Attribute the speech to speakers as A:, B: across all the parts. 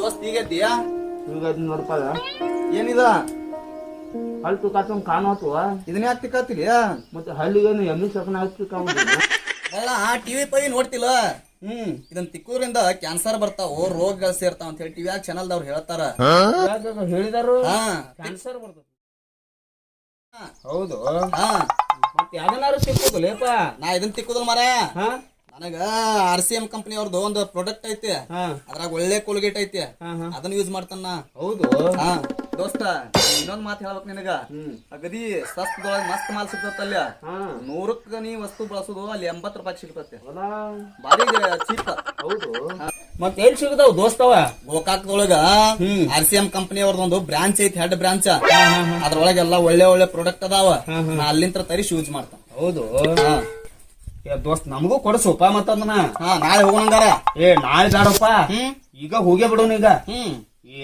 A: ದೋಸ್ತ್ ಈಗ ಎದ್ದೀಯಾ
B: ಈಗ ಹದಿನೂರು ರೂಪಾಯಿ
A: ಏನಿದ?
B: ಹಲ್ ತುಕಾತಂಗ್ ಕಾಣೋತ್ವ
A: ಇದನ್ನ ಯಾಕೆ ತಿಕ್ಕಾತಿಲಿ
B: ಮತ್ತೆ ಹಲ್ಲಿಗೇನು ಎಮ್ಮಿ ಸಕನ ಹಾಕಿ
A: ಅಲ್ಲ ಟಿವಿ ಪೈ ನೋಡ್ತಿಲ್ಲ. ಹ್ಮ್ ಇದನ್ ತಿಕ್ಕೋದ್ರಿಂದ ಕ್ಯಾನ್ಸರ್ ಬರ್ತಾವ ರೋಗಗಳು ಸೇರ್ತಾವ ಅಂತ ಹೇಳಿ ಚಾನಲ್ ದವ್ರು ಹೇಳ್ತಾರ?
B: ಹೇಳಿದಾರು
A: ಹಾ.
B: ಕ್ಯಾನ್ಸರ್ ಬರ್ತದ. ಹೌದು.
A: ಹಾ.
B: ಮತ್ತೆ ಸಿಕ್ಕೋದು ಲೇಪ?
A: ನಾ ಇದನ್ನ ತಿಕ್ಕೋದಲ್ ಮಾರ
B: ಹಾ.
A: ನನಗ ಆರ್ ಸಿ ಎಂ ಕಂಪನಿ ಅವ್ರದ್ದು ಒಂದು ಪ್ರಾಡಕ್ಟ್ ಐತಿ. ಅದ್ರಾಗ ಒಳ್ಳೆ ಕೋಲ್ಗೇಟ್ ಐತಿ. ಅದನ್ನ ಯೂಸ್ ಮಾಡ್ತಾನ.
B: ಹೌದು.
A: ದೋಸ್ತ ಇನ್ನೊಂದ್ ಮಾತು ಹೇಳ್ಬೇಕು ನಿನಗ. ಅಗದಿ ಸಸ್ತದೊಳಗ ಮಸ್ತ್ ಮಾಲ್ ಸಿಗ್ತತ್ತಲ್ಲ. ನೂರಕ್ಕ ನೀ ವಸ್ತು ಬಳಸೋದು ಅಲ್ಲಿ ಎಂಬತ್ ರೂಪಾಯಿ ಸಿಗ್ತತ್ತೆ. ಬಾರಿ ಚೀಪ್.
B: ಹೌದು. ಮತ್ತೆ ಏನ್ ಸಿಗ್ತಾವ ದೋಸ್ತವ
A: ಗೋಕಾಕ್ದೊಳಗ. ಆರ್ ಸಿ ಎಂ ಕಂಪನಿ ಅವ್ರದೊಂದು ಬ್ರಾಂಚ್ ಐತಿ ಹೆಡ್ ಬ್ರಾಂಚ್ ಅದ್ರೊಳಗೆಲ್ಲ ಒಳ್ಳೆ ಒಳ್ಳೆ ಪ್ರಾಡಕ್ಟ್ ಅದಾವ. ನಾ ತರಿಸಿ ಯೂಸ್ ಮಾಡ್ತಾನ.
B: ಹೌದು. ಏ ದೋಸ್ತ್ ನಮಗೂ ಕೊಡಸೋಪ ಮತ್ತದನ್ನ.
A: ಹಾ ನಾಳೆ ಹೋಗೋಣಂಗಾರ
B: ಏ ನಾಳೆ ಬೇಡಪ್ಪ.
A: ಹ್ಮ್.
B: ಈಗ ಹೋಗೇ ಬಿಡೋಣ ಈಗ.
A: ಹ್ಮ್.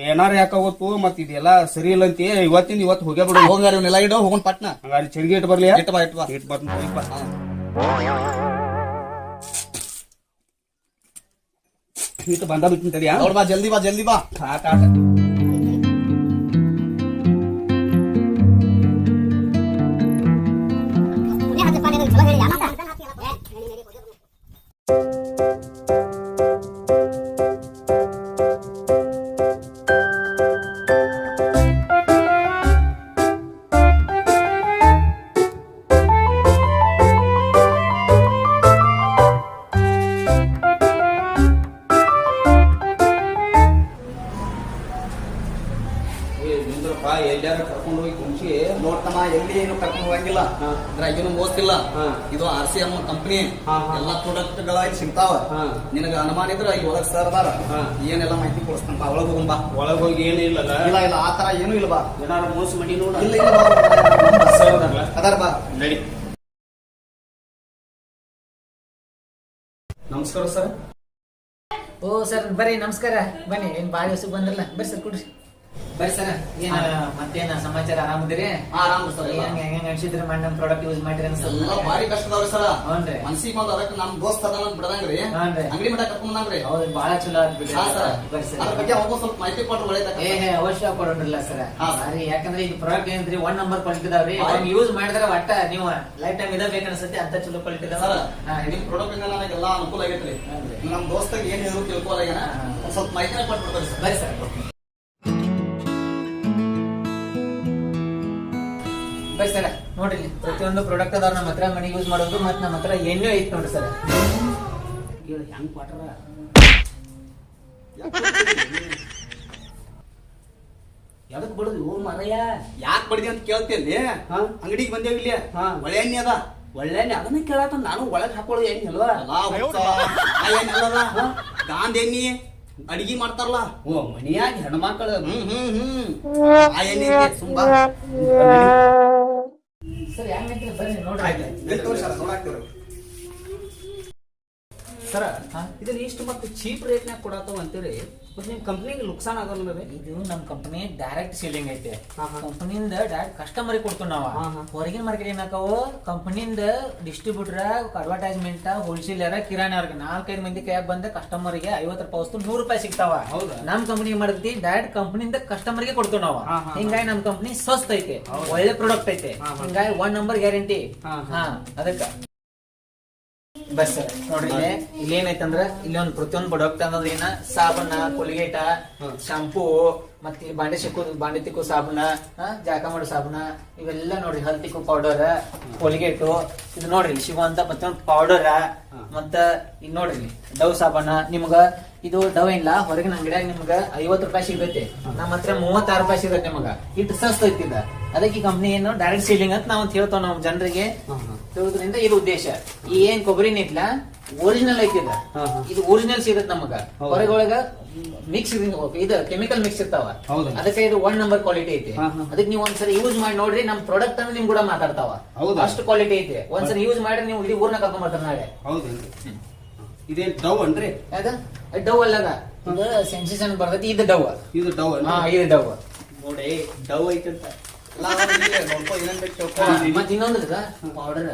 B: ಏನಾರ ಯಾಕಾಗೋತು ಮತ್ ಇದೆಲ್ಲ ಸರಿ ಇಲ್ಲ ಅಂತ. ಇವತ್ತಿಂದ ಇವತ್ತು ಹೋಗೇ ಬಿಡು.
A: ಹೋಗಾರ ಇವನ್ನೆಲ್ಲ ಇಡೋ ಹೋಗೋಣ ಪಟ್ನ.
B: ಹಂಗಾರೆ ಚಳಿಗೆ ಇಟ್ಟು ಬರ್ಲಿ
A: ಇಟ್ಟು ಬಾ ಇಟ್ ಬಾ.
B: ಇಟ್ಟು ಬರ್ತೀನಿ ಹೋಗಿ ಬಾ. ಇಟ್ಟು ಬಂದ ಬಿಟ್ಟಿನ ತಡಿಯಾ?
A: ನೋಡ್ ಬಾ ಜಲ್ದಿ ಬಾ ಜಲ್ದಿ ಬಾ.
B: ಆಟ ಆಟ ಕರ್ಕೊಂಡು ಹೋಗಿ ಕುಂಚಿ
A: ನೋಡ್ತಮ್ಮ ಎಲ್ಲಿ ಏನು ಕರ್ಕೊಂಡು ಹೋಗಂಗಿಲ್ಲ.
B: ಹಾ.
A: ಇದ್ರಾಗ ಏನು ಮೋಸ್ತಿಲ್ಲ
B: ಹಾ.
A: ಇದು ಆರ್ ಸಿ ಎಂ ಕಂಪನಿ. ಎಲ್ಲಾ ಪ್ರಾಡಕ್ಟ್ಗಳ ಸಿಗ್ತಾವ.
B: ಹಾ.
A: ನಿನಗ ಅನುಮಾನ ಇದ್ರ ಈ ಒಳಗ್ ಸರ್ ಅದಾರ. ಏನೆಲ್ಲ ಮಾಹಿತಿ ಕೊಡಿಸ್ತಂತ ಬಾ ಒಳಗ್ ಹೋಗೋಣ ಬಾ.
B: ಒಳಗ್ ಹೋಗಿ ಏನು ಇಲ್ಲ
A: ಇಲ್ಲ ಇಲ್ಲ ಆ ತರ ಏನು ಇಲ್ಲ ಬಾ.
B: ಏನಾರ ಮೋಸ ಮಾಡಿ ನೋಡ.
A: ಇಲ್ಲ ಇಲ್ಲ ಅದಾರ ಬಾ.
B: ನಡಿ. ನಮಸ್ಕಾರ ಸರ್.
C: ಓ ಸರ್ ಬರ್ರಿ ನಮಸ್ಕಾರ. ಬನ್ನಿ ಏನ್ ಬಾಳ ದಿವಸ ಬಂದಿರಲ್ಲ. ಬರ್ರಿ ಸರ್ ಕುಡ್ರಿ. ಬರ್ರಿ ಸರ್ ಏನ ಮತ್ತೇನ ಸಮಾಚಾರ ಆರಾಮದಿರಿ?
A: ಆರಾಮ್ ಸರ್.
C: ಹೆಂಗ್ ಹೆಂಗ್ ಅನ್ಸಿದ್ರಿ ಮಾಡಿ ನಮ್ ಪ್ರಾಡಕ್ಟ್ ಯೂಸ್ ಮಾಡಿರಿ
A: ಎಲ್ಲ ಭಾರಿ ಕಷ್ಟ ಅದಾವ್ರಿ ಹ್ಞೂ
C: ಹ್ಞೂನ್ರಿ.
A: ಮನ್ಸಿಗೆ ಬಂದು ಅದಕ್ಕೆ ನಮ್ ದೋಸ್ತ ಅದಾನ ಬಿಡದಂಗ್ರಿ.
C: ಹ್ಞೂನ್ರಿ.
A: ಅಂಗಡಿ ಮಟ್ಟ ಕರ್ಕೊಂಡ್ ಬಂದಂಗ್ರಿ.
C: ಹೌದು ಬಾಳ ಚಲೋ ಆಗ್ಬಿಟ್ರಿ
A: ಹಾ ಸರ್.
C: ಬರ್ರಿ
A: ಅದ್ರ
C: ಸರ್
A: ಬಗ್ಗೆ ಸ್ವಲ್ಪ ಮಾಹಿತಿ ಕೊಟ್ರೆ
C: ಏ
A: ಒಳ್ಳೇದಾಗ್ತದೆ
C: ಹೇ ಅವಶ್ಯ ಕೊಡೋಣ್ರಲ್ಲ ಸರ್. ಸರಿ. ಯಾಕಂದ್ರೆ ಇದು ಪ್ರಾಡಕ್ಟ್ ಏನ್ರಿ ಒನ್ ನಂಬರ್ ಕ್ವಾಲಿಟಿ ಇದಾವ್ರಿ. ಅವ್ನ್ ಯೂಸ್ ಮಾಡಿದ್ರೆ ಒಟ್ಟ ನೀವು ಲೈಫ್ ಟೈಮ್ ಇದ ಬೇಕನ್ಸತ್ತೆ ಅಂತ ಚಲೋ ಕ್ವಾಲಿಟಿ ಇದಾವ.
A: ಸರ್ ನಿಮ್ ಪ್ರಾಡಕ್ಟ್ ಇಂದ ನನಗೆಲ್ಲ ಅನುಕೂಲ ಆಗೈತ್ರಿ. ನಮ್ ದೋಸ್ತಗ್ ಏನ್ ಹೇಳಿದ್ರು ತಿಳ್ಕೊಲಾಗ್ಯಾನ ಸ್ವಲ್ಪ ಮಾಹಿತಿನ ಕೊಟ್ಬಿಡ್ತಾರೆ ಸರ್.
C: ಬರ್ರಿ ಸರ್. ಬರ್ರಿ ಸರ್ ನೋಡ್ರಿ ಪ್ರತಿಯೊಂದು ಪ್ರಾಡಕ್ಟ್ ಅದಾವ ನಮ್ಮ ಹತ್ರ ಮನೆ ಯೂಸ್ ಮಾಡೋದು ಮತ್ತೆ ನಮ್ಮ ಹತ್ರ ಎಣ್ಣೆ ಐತಿ ನೋಡ್ರಿ ಸರ್
B: ಹೆಂಗ್ ಕೊಟ್ರ? ಎದಕ್ ಬಿಡುದು? ಓ ಮರಯ್ಯ.
A: ಯಾಕೆ ಬಡ್ದಿ ಅಂತ ಕೇಳ್ತಿಯಲ್ಲಿ
B: ಹಾ?
A: ಅಂಗಡಿಗೆ ಬಂದೇವ್ ಇಲ್ಲಿ.
B: ಹಾ.
A: ಒಳ್ಳೆ ಎಣ್ಣೆ ಅದ.
B: ಒಳ್ಳೆ ಅದನ್ನ ಕೇಳತ್ತ ನಾನು ಒಳಗ್ ಹಾಕೊಳ್ಳೋದು ಎಣ್ಣೆ ಅಲ್ವಾ?
A: ಎಣ್ಣೆ ಅದ ಗಾಂಧ ಎಣ್ಣಿ ಅಡಿಗೆ ಮಾಡ್ತಾರಲ್ಲ.
B: ಓ ಮನಿಯಾಗಿ ಹೆಣ್ಮಕ್ಳು.
A: ಹ್ಮ್ ಹ್ಮ್ ಹ್ಮ್. ಆ ಎಣ್ಣೆ ಐತಿ, ಸುಂಬ.
C: ಸರ್ ಹೆಂಗಂತೀರಿ ಬರ್ರಿ ನೋಡ್ರಿ
A: ಎಷ್ಟು ವರ್ಷ ನೋಡಾಕ್ತಿವ್ರಿ.
B: ಸರ ಇದನ್ನ ಇಷ್ಟು ಮತ್ತೆ ಚೀಪ್ ರೇಟ್ನಾಗ ಕೊಡತ್ತವ ಅಂತೀರಿ? ಮತ್ತೆ ನಿಮ್ ಕಂಪ್ನಿಗೆ ನುಕ್ಸಾನ್ ಆಗಲ್ಲ
C: ಇದು ನಮ್ ಕಂಪನಿ ಡೈರೆಕ್ಟ್ ಸೇಲಿಂಗ್ ಐತೆ. ಕಂಪ್ನಿಯಿಂದ ಡೈರೆಕ್ಟ್ ಕಸ್ಟಮರ್ ಕೊಡ್ತೀವಿ ನಾವು. ಹೊರಗಿನ ಮಾರ್ಕೆಟ್ ಏನಾಕವು ಕಂಪನಿಯಿಂದ ಡಿಸ್ಟ್ರಿಬ್ಯೂಟರ್ ಅಡ್ವರ್ಟೈಸ್ಮೆಂಟ್ ಹೋಲ್ಸೇಲರ್ ಕಿರಾಣಿ ಅವ್ರಿಗೆ ನಾಲ್ಕೈದು ಮಂದಿ ಕ್ಯಾಬ್ ಬಂದ ಕಸ್ಟಮರ್ಗೆ ಐವತ್ತು ರೂಪಾಯಿ ವಸ್ತು ನೂರು ರೂಪಾಯಿ ಸಿಗ್ತಾವ.
B: ಹೌದಾ?
C: ನಮ್ ಕಂಪನಿ ಮಾಡ್ತಿ ಡೈರೆಕ್ಟ್ ಕಂಪನಿಯಿಂದ ಕಸ್ಟಮರ್ಗೆ ಕೊಡ್ತೀವಿ ನಾವು. ಹಿಂಗಾಗಿ ನಮ್ ಕಂಪನಿ ಸ್ವಸ್ತ್ ಐತೆ. ಒಳ್ಳೆ ಪ್ರಾಡಕ್ಟ್ ಐತೆ. ಹಿಂಗಾಗಿ ಒನ್ ನಂಬರ್ ಗ್ಯಾರಂಟಿ.
B: ಹಾ
C: ಅದಕ್ಕ. ಬಸ್ ಸರ್ ನೋಡ್ರಿ ಇಲ್ಲಿ ಇಲ್ಲಿ ಏನೈತಂದ್ರ ಇಲ್ಲಿ ಒಂದು ಪ್ರತಿಯೊಂದು ಪ್ರಾಡಕ್ಟ್ ಅನ್ನೋದು ಏನ ಸಾಬಣ್ಣ ಕೊಲ್ಗೇಟ ಶಾಂಪೂ ಮತ್ತೆ ಈ ಬಾಂಡೆ ಸಿಕ್ಕೋದು ಬಾಂಡೆ ತಿಕ್ಕು ಸಾಬೂನ ಜಾಕ ಮಾಡೋ ಸಾಬೂನ ಇವೆಲ್ಲ ನೋಡ್ರಿ ಹಲ್ ತಿಕ್ಕು ಪೌಡರ್ ಕೊಲ್ಗೇಟು ಇದು ನೋಡ್ರಿ ಶಿವ ಸಿಗುವಂತ ಪ್ರತಿಯೊಂದು ಪೌಡರ್ ಮತ್ತ ಇದು ನೋಡ್ರಿ ಡವ್ ಸಾಬೂನ ನಿಮ್ಗ ಇದು ಡವ್ ಇಲ್ಲ ಹೊರಗಿನ ಅಂಗಡಿಯಾಗ ನಿಮ್ಗ ಐವತ್ತು ರೂಪಾಯಿ ಸಿಗತೈತಿ. ನಮ್ಮ ಹತ್ರ ಮೂವತ್ತಾರು ರೂಪಾಯಿ ಸಿಗತ್ತೆ ನಿಮಗ. ಇಟ್ಟು ಸಸ್ತ ಅದಕ್ಕೆ ಈ ಕಂಪ್ನಿ ಏನು ಡೈರೆಕ್ಟ್ ಸೀಲಿಂಗ್ ಅಂತ ನಾವು ಹೇಳ್ತಾವ ನಾವು ಜನರಿಗೆ. ತಿಳಿದ್ರಿಂದ ಇದು ಉದ್ದೇಶ. ಈ ಏನ್ ಕೊಬ್ಬರಿ ನಿಟ್ಲ ಒರಿಜಿನಲ್
B: ಹಾ.
C: ಇದು ಒರಿಜಿನಲ್ ಸಿಗತ್ ನಮಗ. ಹೊರಗೊಳಗ ಮಿಕ್ಸ್ ಇದು ಕೆಮಿಕಲ್ ಮಿಕ್ಸ್ ಇರ್ತಾವ.
B: ಹೌದು.
C: ಅದಕ್ಕೆ ಇದು ಒನ್ ನಂಬರ್ ಕ್ವಾಲಿಟಿ ಐತಿ. ಅದಕ್ಕೆ ನೀವು ಒಂದ್ಸರಿ ಯೂಸ್ ಮಾಡಿ ನೋಡ್ರಿ ನಮ್ ಪ್ರಾಡಕ್ಟ್ ಅನ್ನು ನಿಮ್ ಕೂಡ ಮಾತಾಡ್ತಾವ.
B: ಹೌದಾ?
C: ಅಷ್ಟು ಕ್ವಾಲಿಟಿ ಐತಿ. ಒಂದ್ಸರಿ ಯೂಸ್ ಮಾಡಿ ನೀವು ಇಡೀ ಊರ್ನ ಕರ್ಕೊಂಡ್ ಬರ್ತಾರ ನಾಳೆ.
B: ಹೌದು. ಇದೇನ್ ಡವ್ ಅನ್ರಿ?
C: ಯಾಕ ಡವ್ ಅಲ್ಲದ ಸೆನ್ಸೇಷನ್ ಬರ್ತೈತಿ ಇದು ಡವ್
B: ಇದು ಡವ್
C: ಹಾ ಇದು ಡವ್
B: ನೋಡಿ ಡವ್ ಐತಂತ.
C: ಮತ್ ಪೌಡರ್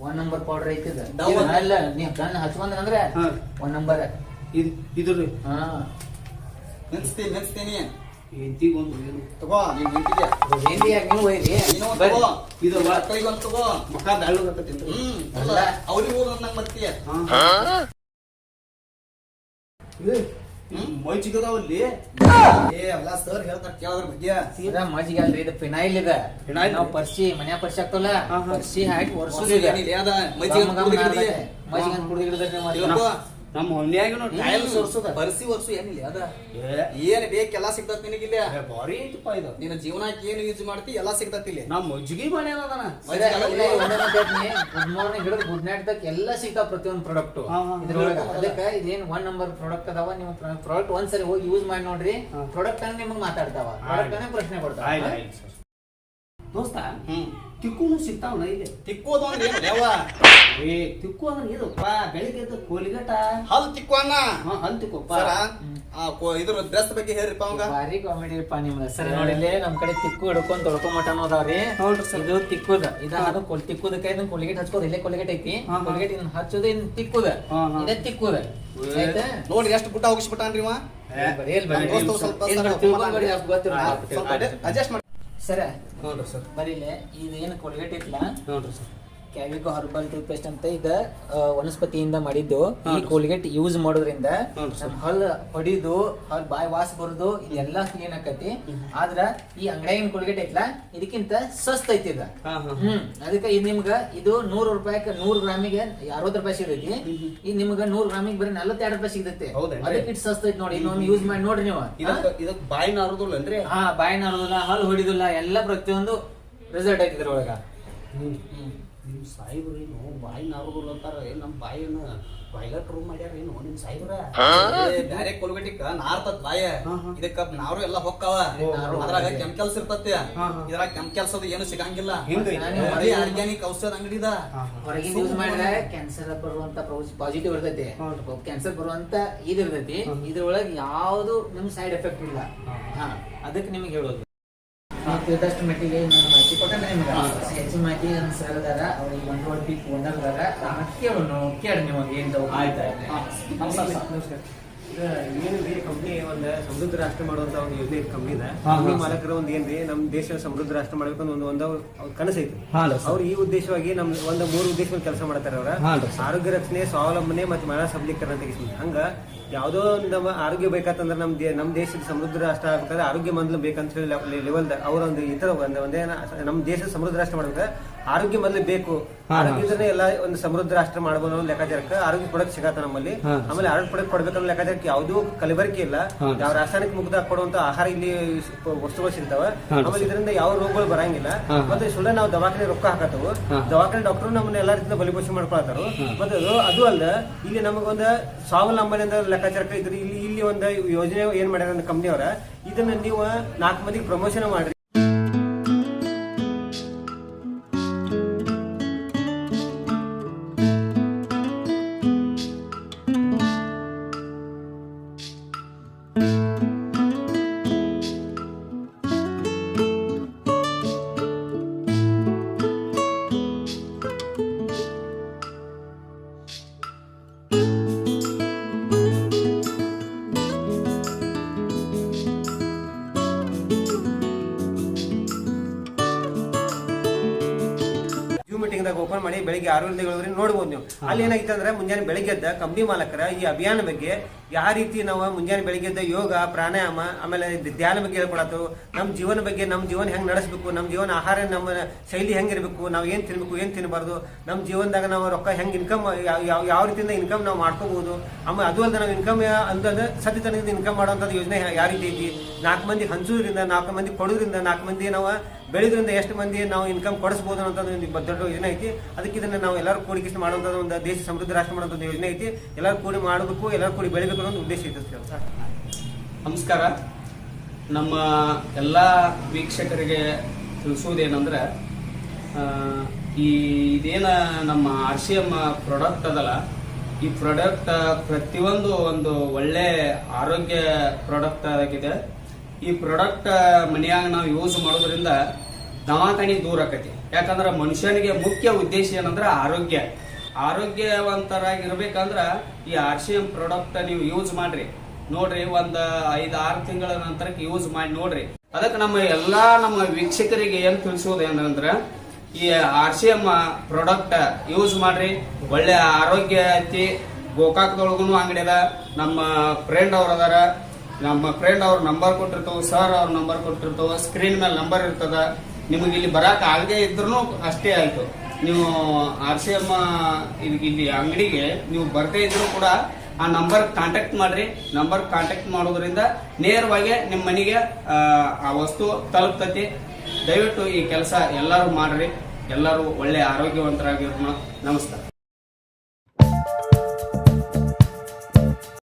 C: ಒನ್ ನಂಬರ್ ಪೌಡರ್
A: ಅಂತ?
C: ಅಲ್ಲ ನೀವ್ ಕಣ್ಣು ಹಚ್ಕೊಂಡ್ರ ಅಂದ್ರೆ
B: ಹಾ.
C: ಒನ್ ನಂಬರ್
B: ಇದು ಇದು ರೀ.
C: ಹಾ.
A: ನೆನ್ಸ್ತೀನಿ ನೆನ್ಸ್ತೀನಿ.
B: ಹೆಂಡತಿಗೆ ಒಂದು ಏನು?
A: ತಗೋ ನೀನ್
C: ನೀವು
A: ತಗೋ.
B: ಇದು
A: ತಗೋ. ಹ್ಮ್. ಅವ್ರಿಗೆ ಊರ್ ನಂಗೆ ಬರ್ತೀಯ
B: ಮೈ ಚಿಕ್ಕದಾವಲ್ಲಿ
A: ಏ ಅಲ್ಲ ಸರ್ ಹೇಳ್ತಾರ ಕೇಳೋದ್ರ ಬಗ್ಗೆ.
C: ಸೀದಾ ಮಜ್ಜಿಗೆ ಅಲ್ರಿ ಇದು ಫಿನೈಲ್ ಇದೆ.
B: ಫಿನೈಲ್
C: ನಾವು ಪರ್ಸಿ ಮನ್ಯಾಗ ಪರ್ಸಿ ಹಾಕ್ತಲ್ಲ. ಪರ್ಸಿ ಹಾಕಿ
A: ವರ್ಷ ಇದೆ ಮಜ್ಜಿಗೆ.
C: ಮಜ್ಜಿಗೆ
B: ನಮ್ಮ ಹೊನ್ಯಾಗಿನ ಟೈಲ್ ಸೋರ್ಸದ
A: ಬರ್ಸಿ ವರ್ಷ ಏನಿಲ್ಲ ಅದ
B: ಏ
A: ಏನ್ ಬೇಕೆಲ್ಲ ಸಿಗ್ತದ ನಿನಗಿಲ್ಲ
B: ಇಲ್ಲ ಬಾರಿ ಐತಿಪ್ಪ ಇದು
A: ನಿನ್ನ ಜೀವನಕ್ಕೆ ಏನು ಯೂಸ್ ಮಾಡ್ತಿ ಎಲ್ಲ ಸಿಗ್ತತ್ ಇಲ್ಲಿ
B: ನಮ್ಮ ಮಜ್ಜಿಗೆ ಮನೆ ಅದನ
C: ಸರಿ, ಒಂದೇ. ಗುಡ್ ಮಾರ್ನಿಂಗ್ ಹಿಡಿದು ಗುಡ್ ನೈಟ್ ತಕ್ ಎಲ್ಲ ಸಿಗ್ತಾವ ಪ್ರತಿಯೊಂದು ಪ್ರಾಡಕ್ಟ್. ಇದ್ರೊಳಗ ಅದಕ್ಕೆ ಇದೇನ್ ಒನ್ ನಂಬರ್ ಪ್ರಾಡಕ್ಟ್ ಅದಾವ ನೀವು ಪ್ರಾಡಕ್ಟ್ ಒಂದ್ಸರಿ ಹೋಗಿ ಯೂಸ್ ಮಾಡಿ ನೋಡ್ರಿ. ಪ್ರಾಡಕ್ಟ್ ಅನ್ನ ನಿಮಗೆ ಮಾತಾಡ್ತಾವ ಪ್ರಾಡಕ್ಟ್ ಅನ್ನ ಪ್ರಶ್ನೆ ಕೊಡ್ತಾವ
B: ದೋಸ್ತ
A: ಹ್ಮ್
B: ತಿಕ್ಕುನು ಸಿಗ್ತಾವನ ಇಲ್ಲಿ
A: ತಿಕ್ಕೋದು ಅಂದ್ರೆ ಏನು
B: ಏ ತಿಕ್ಕು ಅಂದ್ರೆ ಇದಪ್ಪ ಬೆಳಿಗ್ಗೆ ಎದ್ದು ಕೋಲಿಗಟ
A: ಹಲ್ ತಿಕ್ಕು ಅಣ್ಣ
B: ಹಾ ಹಲ್ ತಿಕ್ಕಪ್ಪ.
A: ಆ ಕೋ- ಇದ್ರ ಡ್ರೆಸ್ ಬಗ್ಗೆ ಹೇಳ್ರಿಪ್ಪ ಅವಂಗ?
C: ಭಾರಿ ಕಾಮಿಡಿ ಇರಪ್ಪ ನಿಮ್ದ. ಸರ್ ನೋಡಿಲ್ಲೇ ನಮ್ಮ ನಮ್ ಕಡೆ ತಿಕ್ಕು ಹಿಡ್ಕೊಂಡ್ ತೊಳ್ಕೊಂಡ್ ಅದಾವ್ರಿ.
B: ನೋಡ್ರಿ ಸರ್.
C: ಇದು ತಿಕ್ಕುದ. ಇದು ಅದು ಕೊಲ್ ತಿಕ್ಕುದಕ್ಕ ಇದನ್ನ ಕೊಲಿಗೆಟ್ ಹಚ್ಕೋದು ಇಲ್ಲೇ ಕೊಲಿಗೆಟ್ ಐತಿ. ಕೊಲಿಗೇಟ್ ಇದನ್ನ ಹಚ್ಚೋದು ಇದನ್ನ ತಿಕ್ಕುದ. ಇದೇ ತಿಕ್ಕುದ.
A: ನೋಡಿ ಎಷ್ಟು ಪುಟ್ಟ ಹೋಗಿಸ್ಬಿಟ್ಟಾನ್ರಿ ಇವ?
C: ಬರೀ ಬರೀ
A: ಅಡ್ಜಸ್ಟ್ ಮಾಡಿ
C: ಸರ
B: ನೋಡ್ರಿ ಸರ್.
C: ಬರೀ ಇದು ಇದೇನು ಕೊಲಿಗೆಟ್ ಇತ್ತಲ್ಲ
B: ನೋಡ್ರಿ ಸರ್.
C: ಕ್ಯಾವಿಕೋ ಹರ್ಬಲ್ ಟೂತ್ ಪೇಸ್ಟ್ ಅಂತ ಇದ ವನಸ್ಪತಿಯಿಂದ ಮಾಡಿದ್ದು. ಈ ಕೋಲ್ಗೆಟ್ ಯೂಸ್ ಮಾಡೋದ್ರಿಂದ
B: ಹ್ಞೂ ಸರ್.
C: ನಮ್ ಹಲ್ ಹೊಡಿದು ಹಲ್ ಬಾಯಿ ವಾಸ ಬರೋದು ಇದೆಲ್ಲ ಕ್ಲೀನ್ ಆಕತಿ. ಆದ್ರ ಈ ಅಂಗಡಿಯಾಗಿನ ಕೋಲ್ಗೇಟ್ ಐತ್ಲ ಇದಕ್ಕಿಂತ ಸಸ್ತ ಐತಿ ಇದ ಹ್ಮ್. ಅದಕ್ಕೆ ಇದು ನಿಮ್ಗ ಇದು ನೂರು ರೂಪಾಯಿಗೆ ನೂರು ಗ್ರಾಮಿಗೆ ಅರವತ್ತು ರೂಪಾಯಿ ಸಿಗತೈತಿ. ಈ ನಿಮ್ಗ ನೂರು ಗ್ರಾಮಿಗೆ ಬರೀ ನಲವತ್ತೆರಡು ರೂಪಾಯಿ ಸಿಗತೈತಿ? ಅದಕ್ಕೆ ಇಟ್ ಸಸ್ತ ಐತಿ ನೋಡಿ. ಇನ್ನೊಂದು ಯೂಸ್ ಮಾಡಿ ನೋಡ್ರಿ ನೀವು.
B: ಇದಕ್ಕೆ ಇದಕ್ಕೆ ಬಾಯಿ ಅಂದ್ರೆ
C: ಹಾ ಬಾಯಿ ನಾರದಲ್ಲ ಹಲ್ ಹೊಡಿದಿಲ್ಲ ಎಲ್ಲ ಪ್ರತಿಯೊಂದು ರಿಸಲ್ಟ್ ಐತಿ ಇದ್ರೊಳಗ.
B: ಹ್ಮ್. ನಿಮ್ ಸಾಯಿಬ್ರು ಏನು ಬಾಯಿ ನಾರುದಿಲ್ಲ ಅಂತಾರ ಏನ್ ನಮ್ಮ ಬಾಯಿನ ಟಾಯ್ಲೆಟ್ ರೂಮ್ ಮಾಡ್ಯಾರ ಏನು ನಿಮ್ಮ ಸಾಯಿಬ್ರ
A: ಏ, ಬ್ಯಾರೆ ಕೊಲ್ಗಟ್ಟಿಕ ನಾರ್ತತ್ ಬಾಯ. ಇದಕ್ಕ ನಾರು ಎಲ್ಲ ಹೊಕ್ಕಾವ.
C: ನಾರು.
A: ಅದ್ರಾಗ ಕೆಮಿಕಲ್ಸ್ ಇರ್ತತಿ
B: ಹಾ, ಹಾ.
A: ಇದ್ರಾಗ ಕೆಮಿಕಲ್ಸ್ ಅದು ಏನು ಸಿಗಂಗಿಲ್ಲ? ಬರೀ ಆರ್ಗ್ಯಾನಿಕ್ ಔಷಧ ಅಂಗಡಿದ.
C: ಹೊರಗಿನ ಯೂಸ್ ಮಾಡಿದ್ರೆ ಕ್ಯಾನ್ಸರ್ ಬರುವಂತ ಪಾಸಿಟಿವ್ ಇರ್ತೈತಿ. ಕ್ಯಾನ್ಸರ್ ಬರುವಂತ ಇದಿರ್ತೈತಿ. ಇರ್ತೈತಿ ಇದ್ರೊಳಗೆ ಯಾವ್ದು ನಿಮ್ ಸೈಡ್ ಎಫೆಕ್ಟ್ ಇಲ್ಲ. ಹಾ. ಅದಕ್ಕೆ ನಿಮ್ಗೆ ಹೇಳೋದು. ಮತ್ತೆ ಇದಷ್ಟು ಮಟ್ಟಿಗೆ ನಾನು ಮಾಹಿತಿ ಕೊಟ್ಟೆ ನಿಮ್ಗೆ ಹೆಚ್ಚಿನ ಮಾಹಿತಿ ನನ್ನ ಸರ್ ಅದಾರ ಅವ್ರಿಗೆ ಒಂದು ಒಟ್ಟಿ ಓನರ್ ಅದಾರ ಕೇಳು ಕೇಳಿ ನಿಮಗೆ ಏನು
B: ಆಯ್ತಾಯ್ತು
D: ಏನಿದೆ ಕಂಪ್ನಿ ಒಂದು ಸಮೃದ್ಧ ರಾಷ್ಟ್ರ ಮಾಡುವಂತ ಒಂದು ಯೋಜನೆ ಐತಿ ಕಂಪ್ನಿದ
B: ಹಾ,
D: ಕಂಪ್ನಿ
B: ಹಾ.
D: ಮಾಲಕರ ಒಂದು ಏನ್ರಿ ನಮ್ಮ ದೇಶ ಸಮೃದ್ಧ ರಾಷ್ಟ್ರ ಮಾಡ್ಬೇಕಂತ ಒಂದು ಒಂದು ಕನಸು ಐತಿ ಅವ್ರು ಈ ಉದ್ದೇಶವಾಗಿ ನಮ್ ಒಂದು ಮೂರು ಉದ್ದೇಶದಲ್ಲಿ ಕೆಲಸ ಮಾಡ್ತಾರೆ ಅವ್ರ. ಆರೋಗ್ಯ ರಕ್ಷಣೆ ಸ್ವಾವಲಂಬನೆ ಮತ್ತು ಮಹಿಳಾ ಸಬಲೀಕರಣ ತೆಗಿಸ್ಬೇಕು. ಹಂಗ ಯಾವ್ದೋ ಒಂದು ನಮ್ಮ ಆರೋಗ್ಯ ಬೇಕಂತಂದ್ರೆ ನಮ್ ದೇ ನಮ್ಮ ದೇಶದ ಸಮೃದ್ಧ ರಾಷ್ಟ್ರ ಆಗ್ಬೇಕಾದ್ರೆ ಆರೋಗ್ಯ ಮಂದಲ ಬೇಕಂತ ಹೇಳಿ ಲೆವೆಲ್ ಅವ್ರ ಒಂದು ಇತರ ಒಂದ್ ಒಂದೇನ ನಮ್ಮ ದೇಶದ ಸಮೃದ್ಧ ರಾಷ್ಟ್ರ ಮಾಡ್ಬೇಕಾದ್ರೆ ಆರೋಗ್ಯ ಮೊದಲು ಬೇಕು. ಆರೋಗ್ಯದನ್ನೇ ಎಲ್ಲ ಒಂದು ಸಮೃದ್ಧ ರಾಷ್ಟ್ರ ಮಾಡಬಹುದು ಅನ್ನೋ ಲೆಕ್ಕಾಚಾರಕ್ಕೆ ಆರೋಗ್ಯ ಪ್ರಾಡಕ್ಟ್ ಸಿಗತ್ತ ನಮ್ಮಲ್ಲಿ. ಆಮೇಲೆ ಆರೋಗ್ಯ ಪ್ರಾಡಕ್ಟ್ ಕೊಡ್ಬೇಕನ್ನೋ ಲೆಕ್ಕಾಚಾರಕ್ಕೆ ಯಾವುದೂ ಕಲಬೆರಕೆ ಇಲ್ಲ. ಯಾವ ರಾಸಾಯನಿಕ ಮುಗ್ದ ಕೊಡುವಂತ ಆಹಾರ ಇಲ್ಲಿ ವಸ್ತುಗಳು ಸಿಗ್ತಾವ. ಆಮೇಲೆ ಇದರಿಂದ ಯಾವ ರೋಗಗಳು ಬರಂಗಿಲ್ಲ. ಮತ್ತೆ ಸುಳ್ಳ ನಾವು ದವಾಖಾನೆ ರೊಕ್ಕ ಹಾಕತ್ತವು. ದವಾಖಾನೆ ಡಾಕ್ಟರ್ ನಮ್ಮನ್ನ ಎಲ್ಲಾ ರೀತಿಯಿಂದ ಬಲಿಪೋಷಣೆ ಮಾಡ್ಕೊಳತ್ತಾರ. ಮತ್ತೆ ಅದು ಅದು ಅಲ್ಲ ಇಲ್ಲಿ ನಮಗೊಂದು ಸ್ವಾವಲಂಬನೆ ಅಂತ ಲೆಕ್ಕಾಚಾರಕ್ಕೆ ಇದ್ರಿ. ಇಲ್ಲಿ ಇಲ್ಲಿ ಒಂದು ಯೋಜನೆ ಏನ್ ಮಾಡ್ಯಾರ ಕಂಪ್ನಿಯವರ ಇದನ್ನ ನೀವು ನಾಲ್ಕು ಮಂದಿಗೆ ಪ್ರಮೋಷನ್ ಮಾಡ್ರಿ. ಬೆಳಿಗ್ಗೆ ಆರು ಗಂಟೆಗೆ ಹೇಳಿದ್ರೆ ನೋಡ್ಬೋದು ನೀವು. ಅಲ್ಲಿ ಏನಾಗಿತ್ತು ಅಂದ್ರೆ ಮುಂಜಾನೆ ಬೆಳಿಗ್ಗೆ ಎದ್ದ ಕಂಪ್ನಿ ಮಾಲಕರ ಈ ಅಭಿಯಾನ ಬಗ್ಗೆ ಯಾವ ರೀತಿ ನಾವು ಮುಂಜಾನೆ ಬೆಳಿಗ್ಗೆ ಎದ್ದ ಯೋಗ ಪ್ರಾಣಾಯಾಮ ಆಮೇಲೆ ಧ್ಯಾನ ಬಗ್ಗೆ ಹೇಳ್ಕೊಳತ್ತು ನಮ್ಮ ಜೀವನ ಬಗ್ಗೆ ನಮ್ಮ ಜೀವನ ಹೆಂಗ್ ನಡೆಸಬೇಕು ನಮ್ಮ ಜೀವನ ಆಹಾರ ನಮ್ಮ ಶೈಲಿ ಹೆಂಗಿರ್ಬೇಕು ನಾವು ಏನ್ ತಿನ್ಬೇಕು ಏನ್ ತಿನ್ನಬಾರ್ದು ನಮ್ಮ ಜೀವನದಾಗ ನಾವು ರೊಕ್ಕ ಹೆಂಗ್ ಇನ್ಕಮ್ ಯಾವ ಯಾವ ರೀತಿಯಿಂದ ಇನ್ಕಮ್ ನಾವು ಮಾಡ್ಕೋಬಹುದು ಆಮೇಲೆ ಅದು ಅಲ್ಲದೆ ನಾವು ಇನ್ಕಮ್ ಅಂತಂದ್ರೆ ಸದ್ಯತನದಿಂದ ಇನ್ಕಮ್ ಮಾಡುವಂಥದ್ದು ಯೋಜನೆ ಯಾವ ರೀತಿ ಐತಿ? ನಾಲ್ಕು ಮಂದಿ ಹಂಚೋದ್ರಿಂದ ನಾಲ್ಕು ಮಂದಿ ಕೊಡೋದ್ರಿಂದ ನಾಲ್ಕು ಮಂದಿ ನಾವು ಬೆಳೆದ್ರಿಂದ ಎಷ್ಟು ಮಂದಿ ನಾವು ಇನ್ಕಮ್ ಕೊಡಿಸಬಹುದು ಅಂತ ಒಂದು ದೊಡ್ಡ ಯೋಜನೆ ಐತಿ. ಅದಕ್ಕೆ ಇದನ್ನ ನಾವು ಎಲ್ಲರೂ ಕೂಡಿಕಿಸಿ ಮಾಡುವಂಥದ್ದು ಒಂದು ದೇಶ ಸಮೃದ್ಧ ರಾಷ್ಟ್ರ ಮಾಡುವಂಥ ಒಂದು ಯೋಜನೆ ಐತಿ. ಎಲ್ಲರೂ ಕೂಡಿ ಮಾಡಬೇಕು ಎಲ್ಲರೂ ಕೂಡಿ ಬೆಳಿಬೇಕು ಅನ್ನೋ ಉದ್ದೇಶ ಐತೆ ಸರ್
B: ನಮಸ್ಕಾರ. ನಮ್ಮ ಎಲ್ಲ ವೀಕ್ಷಕರಿಗೆ ತಿಳಿಸುವುದೇನೆಂದ್ರೆ ಆ, ಈ ಇದೇನ ನಮ್ಮ ಆರ್ ಸಿ ಎಂ ಪ್ರಾಡಕ್ಟ್ ಅದಲ್ಲ ಈ ಪ್ರಾಡಕ್ಟ್ ಪ್ರತಿಯೊಂದು ಒಂದು ಒಳ್ಳೆ ಆರೋಗ್ಯ ಪ್ರಾಡಕ್ಟ್ ಆಗಿದೆ. ಈ ಪ್ರಾಡಕ್ಟ್ ಮನೆಯಾಗ ನಾವು ಯೂಸ್ ಮಾಡೋದ್ರಿಂದ ದವಾಖಾನಿ ದೂರ ಆಕತಿ ಯಾಕಂದ್ರೆ ಮನುಷ್ಯನಿಗೆ ಮುಖ್ಯ ಉದ್ದೇಶ ಏನಂದ್ರೆ ಆರೋಗ್ಯ. ಆರೋಗ್ಯವಂತರಾಗಿರ್ಬೇಕಂದ್ರ ಈ ಆರ್ ಸಿ ಎಂ ಪ್ರಾಡಕ್ಟ್ ನೀವು ಯೂಸ್ ಮಾಡ್ರಿ. ನೋಡ್ರಿ ಒಂದ್ ಐದ್ ಆರು ತಿಂಗಳ ನಂತರಕ್ಕೆ ಯೂಸ್ ಮಾಡಿ ನೋಡ್ರಿ. ಅದಕ್ಕೆ ನಮ್ಮ ಎಲ್ಲಾ ನಮ್ಮ ವೀಕ್ಷಕರಿಗೆ ಏನ್ ತಿಳಿಸೋದು ಏನಂದ್ರ ಈ R C M product use ಮಾಡ್ರಿ. ಒಳ್ಳೆ ಆರೋಗ್ಯ ಐತಿ. ಗೋಕಾಕದೊಳಗೂ ಅಂಗಡಿ ಅದ. ನಮ್ಮ ಫ್ರೆಂಡ್ ಅವ್ರ ಅದಾರ. ನಮ್ಮ ಫ್ರೆಂಡ್ ಅವ್ರ ನಂಬರ್ ಕೊಟ್ಟಿರ್ತಾವ ಸರ್ ಅವ್ರ ನಂಬರ್ ಕೊಟ್ಟಿರ್ತಾವ ಸ್ಕ್ರೀನ್ ಮೇಲೆ ನಂಬರ್ ಇರ್ತದ. ನಿಮಗೆ ಇಲ್ಲಿ ಬರಕ್ ಆಗದೆ ಇದ್ರೂ ಅಷ್ಟೇ ಆಯ್ತು. ನೀವು ಆರ್ ಸಿ ಎಂ ಇಲ್ಲಿ ಅಂಗಡಿಗೆ ನೀವು ಬರ್ತಾ ಇದ್ರು ಕೂಡ ಆ ನಂಬರ್ ಕಾಂಟ್ಯಾಕ್ಟ್ ಮಾಡ್ರಿ. ನಂಬರ್ ಕಾಂಟ್ಯಾಕ್ಟ್ ಮಾಡೋದ್ರಿಂದ ನೇರವಾಗಿ ನಿಮ್ಮ ಮನೆಗೆ ಆ ವಸ್ತು ತಲುಪ್ತತಿ. ದಯವಿಟ್ಟು ಈ ಕೆಲಸ ಎಲ್ಲರೂ ಮಾಡ್ರಿ. ಎಲ್ಲರೂ ಒಳ್ಳೆ ಆರೋಗ್ಯವಂತರಾಗಿರೋಣ. ನಮಸ್ಕಾರ.